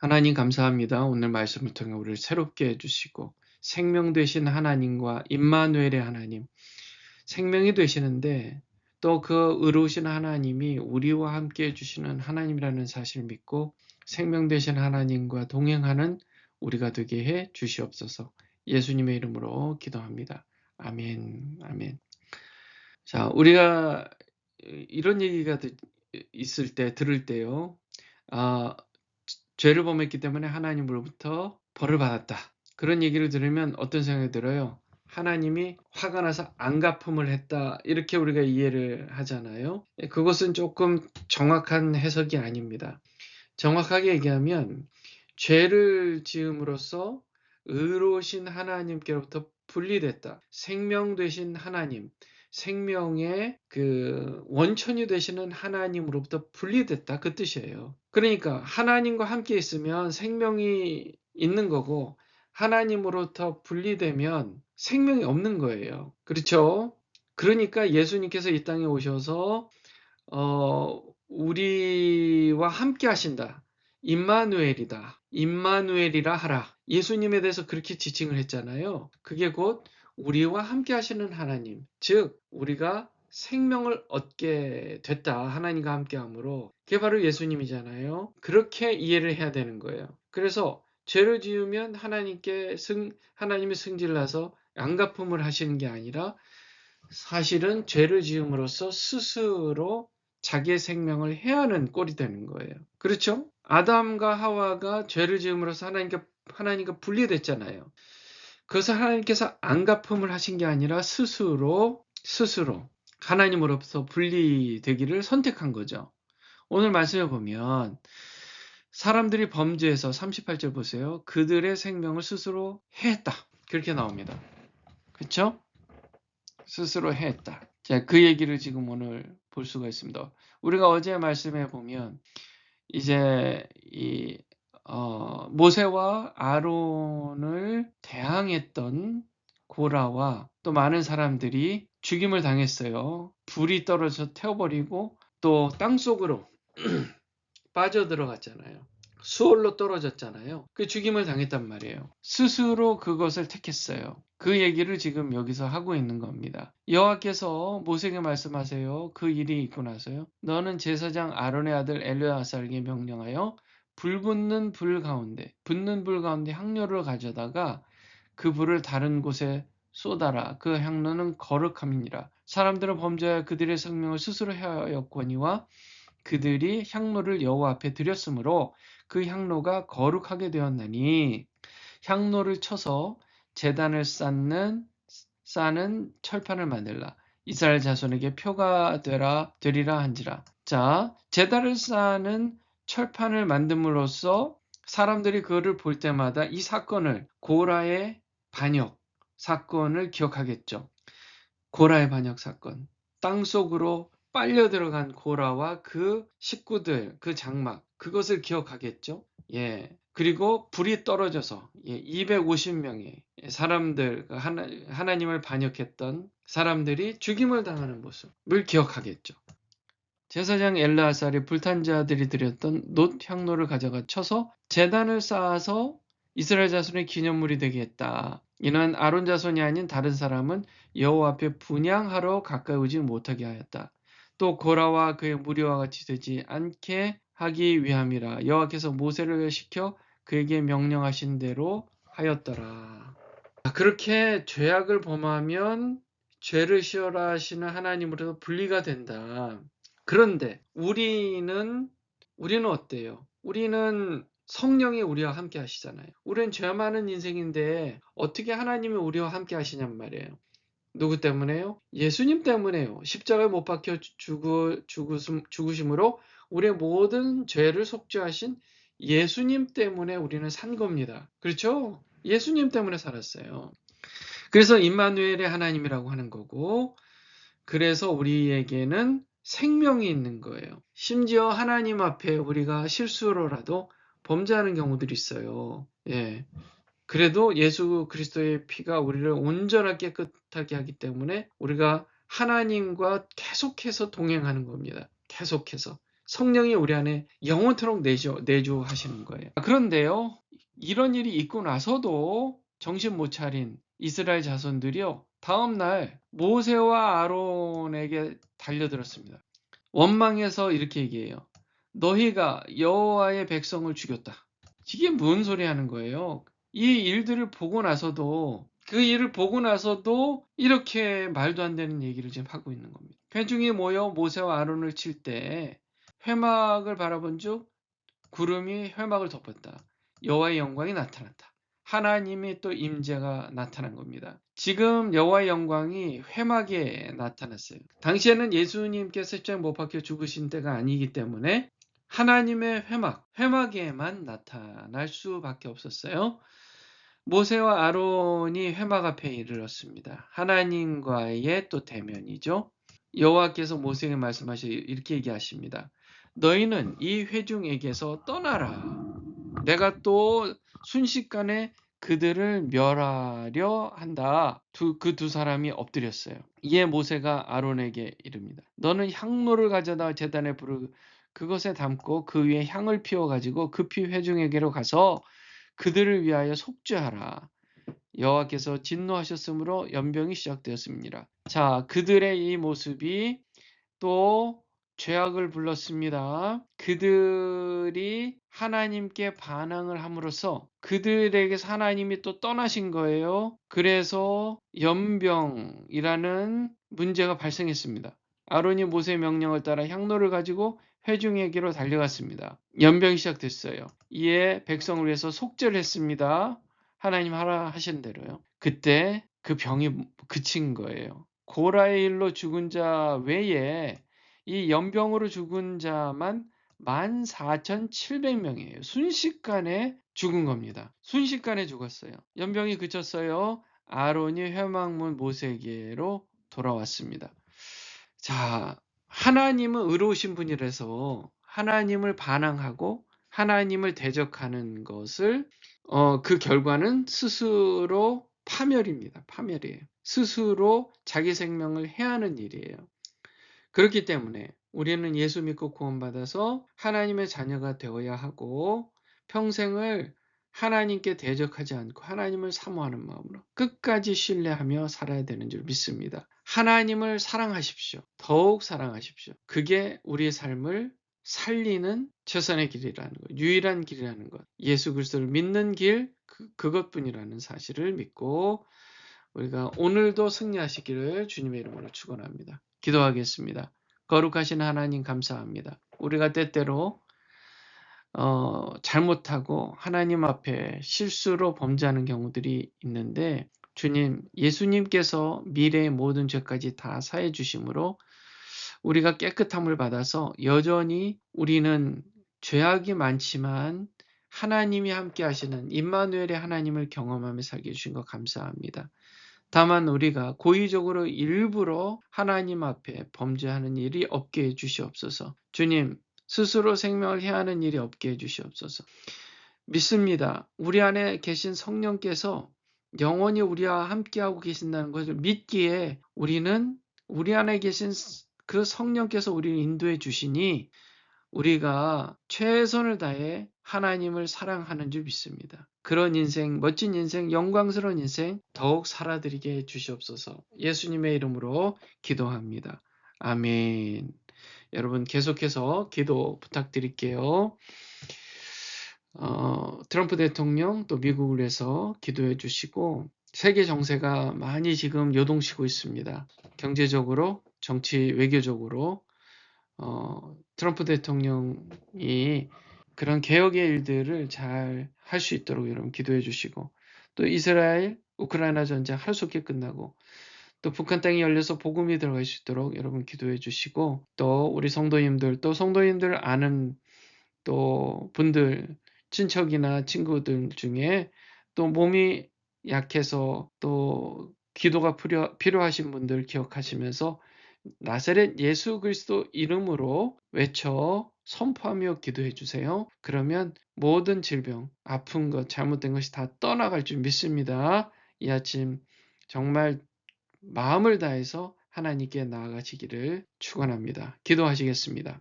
하나님 감사합니다. 오늘 말씀을 통해 우리를 새롭게 해주시고 생명 되신 하나님과 임마누엘의 하나님 생명이 되시는데 또 그 의로우신 하나님이 우리와 함께 해주시는 하나님이라는 사실을 믿고 생명 되신 하나님과 동행하는 우리가 되게 해 주시옵소서 예수님의 이름으로 기도합니다. 아멘, 아멘. 자, 우리가 이런 얘기가 있을 때, 들을 때요. 아, 죄를 범했기 때문에 하나님으로부터 벌을 받았다. 그런 얘기를 들으면 어떤 생각이 들어요? 하나님이 화가 나서 안 갚음을 했다. 이렇게 우리가 이해를 하잖아요. 그것은 조금 정확한 해석이 아닙니다. 정확하게 얘기하면 죄를 지음으로써 의로우신 하나님께로부터 분리됐다. 생명 되신 하나님, 생명의 그 원천이 되시는 하나님으로부터 분리됐다. 그 뜻이에요. 그러니까 하나님과 함께 있으면 생명이 있는 거고 하나님으로부터 분리되면 생명이 없는 거예요. 그렇죠? 그러니까 예수님께서 이 땅에 오셔서 어, 우리와 함께 하신다. 임마누엘이다. 임마누엘이라 하라. 예수님에 대해서 그렇게 지칭을 했잖아요. 그게 곧 우리와 함께 하시는 하나님, 즉 우리가 생명을 얻게 됐다. 하나님과 함께 함으로. 그게 바로 예수님이잖아요. 그렇게 이해를 해야 되는 거예요. 그래서 죄를 지으면 하나님께 승 하나님의 승질 나서 양가품을 하시는 게 아니라 사실은 죄를 지음으로써 스스로 자기의 생명을 해하는 꼴이 되는 거예요. 그렇죠? 아담과 하와가 죄를 지음으로써 하나님과 하나님과 분리됐잖아요. 그래서 하나님께서 안 갚음을 하신 게 아니라 스스로 스스로 하나님으로부터 분리되기를 선택한 거죠. 오늘 말씀을 보면 사람들이 범죄해서 38절 보세요. 그들의 생명을 스스로 해했다. 그렇게 나옵니다. 그렇죠? 스스로 해했다. 자, 그 얘기를 지금 오늘 볼 수가 있습니다. 우리가 어제 말씀해 보면 이제 이 어, 모세와 아론을 대항했던 고라와 또 많은 사람들이 죽임을 당했어요. 불이 떨어져 태워버리고 또 땅속으로 빠져들어갔잖아요. 수월로 떨어졌잖아요. 그 죽임을 당했단 말이에요. 스스로 그것을 택했어요. 그 얘기를 지금 여기서 하고 있는 겁니다. 여호와께서 모세에게 말씀하세요. 그 일이 있고 나서요. 너는 제사장 아론의 아들 엘르아살에게 명령하여 불 붙는 불 가운데 붙는 불 가운데 향료를 가져다가 그 불을 다른 곳에 쏟아라. 그 향로는 거룩함이니라. 사람들은 범죄하여 그들의 생명을 스스로 헤하였거니와 그들이 향로를 여호와 앞에 드렸으므로 그 향로가 거룩하게 되었나니 향로를 쳐서 재단을 쌓는 쌓는 철판을 만들라. 이스라엘 자손에게 표가 되라 되리라 한지라. 자, 재단을 쌓는 철판을 만듦으로써 사람들이 그거를 볼 때마다 이 사건을 고라의 반역 사건을 기억하겠죠. 고라의 반역 사건. 땅 속으로 빨려 들어간 고라와 그 식구들, 그 장막, 그것을 기억하겠죠. 예. 그리고 불이 떨어져서 예, 250명의 사람들, 그 하나, 하나님을 반역했던 사람들이 죽임을 당하는 모습을 기억하겠죠. 제사장 엘라살이 불탄 자들이 드렸던 놋 향로를 가져가 쳐서 재단을 쌓아서 이스라엘 자손의 기념물이 되게 했다. 이는 아론 자손이 아닌 다른 사람은 여호와 앞에 분양하러 가까이 오지 못하게 하였다. 또 고라와 그의 무리와 같이 되지 않게 하기 위함이라 여호와께서 모세를 시켜 그에게 명령하신 대로 하였더라. 그렇게 죄악을 범하면 죄를 시어라 하시는 하나님으로서 분리가 된다. 그런데 우리는 우리는 어때요? 우리는 성령이 우리와 함께 하시잖아요. 우리는 죄 많은 인생인데 어떻게 하나님이 우리와 함께 하시냔 말이에요. 누구 때문에요? 예수님 때문에요. 십자가에 못 박혀 죽으, 죽으심, 죽으심으로 우리의 모든 죄를 속죄하신 예수님 때문에 우리는 산 겁니다. 그렇죠? 예수님 때문에 살았어요. 그래서 임마누엘의 하나님이라고 하는 거고 그래서 우리에게는 생명이 있는 거예요. 심지어 하나님 앞에 우리가 실수로라도 범죄하는 경우들이 있어요. 예. 그래도 예수 그리스도의 피가 우리를 온전하게 깨끗하게 하기 때문에 우리가 하나님과 계속해서 동행하는 겁니다. 계속해서. 성령이 우리 안에 영원토록 내주, 내주하시는 거예요. 그런데요, 이런 일이 있고 나서도 정신 못 차린 이스라엘 자손들이요, 다음 날 모세와 아론에게 달려들었습니다. 원망해서 이렇게 얘기해요. 너희가 여호와의 백성을 죽였다. 이게 무슨 소리 하는 거예요? 이 일들을 보고 나서도 그 일을 보고 나서도 이렇게 말도 안 되는 얘기를 지금 하고 있는 겁니다. 회중이 모여 모세와 아론을 칠 때 회막을 바라본 즉 구름이 회막을 덮었다. 여호와의 영광이 나타났다. 하나님의 또 임재가 나타난 겁니다. 지금 여호와의 영광이 회막에 나타났어요. 당시에는 예수님께서 십자가에 못 박혀 죽으신 때가 아니기 때문에 하나님의 회막, 회막에만 나타날 수밖에 없었어요. 모세와 아론이 회막 앞에 이르렀습니다. 하나님과의 또 대면이죠. 여호와께서 모세에게 말씀하시 이렇게 얘기하십니다. 너희는 이 회중에게서 떠나라. 내가 또 순식간에 그들을 멸하려 한다. 그두 사람이 엎드렸어요. 이에 모세가 아론에게 이릅니다. 너는 향로를 가져다 재단에 부르 그것에 담고 그 위에 향을 피워 가지고 급히 회중에게로 가서 그들을 위하여 속죄하라. 여호와께서 진노하셨으므로 연병이 시작되었습니다. 자, 그들의 이 모습이 또 죄악을 불렀습니다. 그들이 하나님께 반항을 함으로써 그들에게서 하나님이 또 떠나신 거예요. 그래서 연병이라는 문제가 발생했습니다. 아론이 모세의 명령을 따라 향로를 가지고 회중에게로 달려갔습니다. 연병이 시작됐어요. 이에 백성을 위해서 속죄를 했습니다. 하나님 하라 하신 대로요. 그때 그 병이 그친 거예요. 고라의 일로 죽은 자 외에 이 연병으로 죽은 자만 14,700명이에요. 순식간에 죽은 겁니다. 순식간에 죽었어요. 연병이 그쳤어요. 아론이 회막문 모세에게로 돌아왔습니다. 자, 하나님은 의로우신 분이라서 하나님을 반항하고 하나님을 대적하는 것을 어, 그 결과는 스스로 파멸입니다. 파멸이에요. 스스로 자기 생명을 해하는 일이에요. 그렇기 때문에 우리는 예수 믿고 구원받아서 하나님의 자녀가 되어야 하고 평생을 하나님께 대적하지 않고 하나님을 사모하는 마음으로 끝까지 신뢰하며 살아야 되는 줄 믿습니다. 하나님을 사랑하십시오. 더욱 사랑하십시오. 그게 우리의 삶을 살리는 최선의 길이라는 것, 유일한 길이라는 것, 예수 그리스도를 믿는 길 그, 그것뿐이라는 사실을 믿고 우리가 오늘도 승리하시기를 주님의 이름으로 축원합니다. 기도하겠습니다. 거룩하신 하나님 감사합니다. 우리가 때때로 어, 잘못하고 하나님 앞에 실수로 범죄하는 경우들이 있는데 주님 예수님께서 미래의 모든 죄까지 다 사해 주심으로 우리가 깨끗함을 받아서 여전히 우리는 죄악이 많지만 하나님이 함께 하시는 임마누엘의 하나님을 경험하며 살게 해주신 것 감사합니다. 다만 우리가 고의적으로 일부러 하나님 앞에 범죄하는 일이 없게 해 주시옵소서. 주님, 스스로 생명을 해하는 일이 없게 해 주시옵소서. 믿습니다. 우리 안에 계신 성령께서 영원히 우리와 함께하고 계신다는 것을 믿기에 우리는 우리 안에 계신 그 성령께서 우리를 인도해 주시니 우리가 최선을 다해 하나님을 사랑하는 줄 믿습니다. 그런 인생, 멋진 인생, 영광스러운 인생 더욱 살아드리게 해 주시옵소서. 예수님의 이름으로 기도합니다. 아멘. 여러분 계속해서 기도 부탁드릴게요. 어, 트럼프 대통령 또 미국을 위해서 기도해 주시고 세계 정세가 많이 지금 요동치고 있습니다. 경제적으로, 정치, 외교적으로 어, 트럼프 대통령이 그런 개혁의 일들을 잘 할 수 있도록 여러분 기도해 주시고 또 이스라엘 우크라이나 전쟁 할수없게 끝나고 또 북한 땅이 열려서 복음이 들어갈 수 있도록 여러분 기도해 주시고 또 우리 성도님들 또 성도님들 아는 또 분들 친척이나 친구들 중에 또 몸이 약해서 또 기도가 필요, 필요하신 분들 기억하시면서 나사렛 예수 그리스도 이름으로 외쳐 선포하며 기도해 주세요. 그러면 모든 질병, 아픈 것, 잘못된 것이 다 떠나갈 줄 믿습니다. 이 아침 정말 마음을 다해서 하나님께 나아가시기를 축원합니다. 기도하시겠습니다.